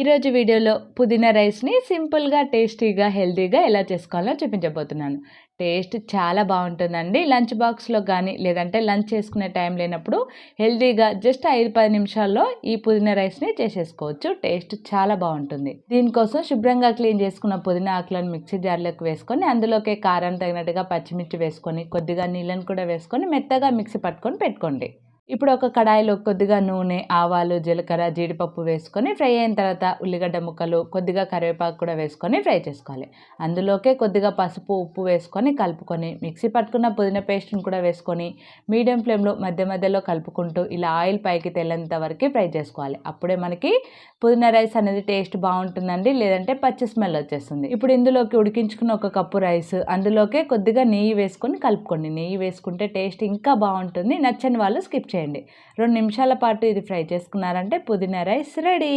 ఈరోజు వీడియోలో పుదీనా రైస్ని సింపుల్గా టేస్టీగా హెల్తీగా ఎలా చేసుకోవాలో చూపించబోతున్నాను. టేస్ట్ చాలా బాగుంటుందండి. లంచ్ బాక్స్లో కానీ లేదంటే లంచ్ చేసుకునే టైం లేనప్పుడు హెల్తీగా జస్ట్ ఐదు పది నిమిషాల్లో ఈ పుదీనా రైస్ని చేసేసుకోవచ్చు. టేస్ట్ చాలా బాగుంటుంది. దీనికోసం శుభ్రంగా క్లీన్ చేసుకున్న పుదీనా ఆకులను మిక్సీ జార్లోకి వేసుకొని అందులోకి కారం తగినట్టుగా పచ్చిమిర్చి వేసుకొని కొద్దిగా నీళ్ళను కూడా వేసుకొని మెత్తగా మిక్సీ పట్టుకొని పెట్టుకోండి. ఇప్పుడు ఒక కడాయిలో కొద్దిగా నూనె ఆవాలు జీలకర్ర జీడిపప్పు వేసుకొని ఫ్రై అయిన తర్వాత ఉల్లిగడ్డ ముక్కలు కొద్దిగా కరివేపాకు కూడా వేసుకొని ఫ్రై చేసుకోవాలి. అందులోకే కొద్దిగా పసుపు ఉప్పు వేసుకొని కలుపుకొని మిక్సీ పట్టుకున్న పుదీనా పేస్ట్ని కూడా వేసుకొని మీడియం ఫ్లేమ్లో మధ్య మధ్యలో కలుపుకుంటూ ఇలా ఆయిల్ పైకి తెల్లంత వరకు ఫ్రై చేసుకోవాలి. అప్పుడే మనకి పుదీనా రైస్ అనేది టేస్ట్ బాగుంటుందండి లేదంటే పచ్చి స్మెల్ వచ్చేస్తుంది. ఇప్పుడు ఇందులోకి ఉడికించుకున్న ఒక కప్పు రైస్ అందులోకే కొద్దిగా నెయ్యి వేసుకొని కలుపుకోండి. నెయ్యి వేసుకుంటే టేస్ట్ ఇంకా బాగుంటుంది నచ్చని వాళ్ళు స్కిప్ చేయండి. రెండు నిమిషాల పాటు ఇది ఫ్రై చేసుకున్నారంటే పుదీనా రైస్ రెడీ.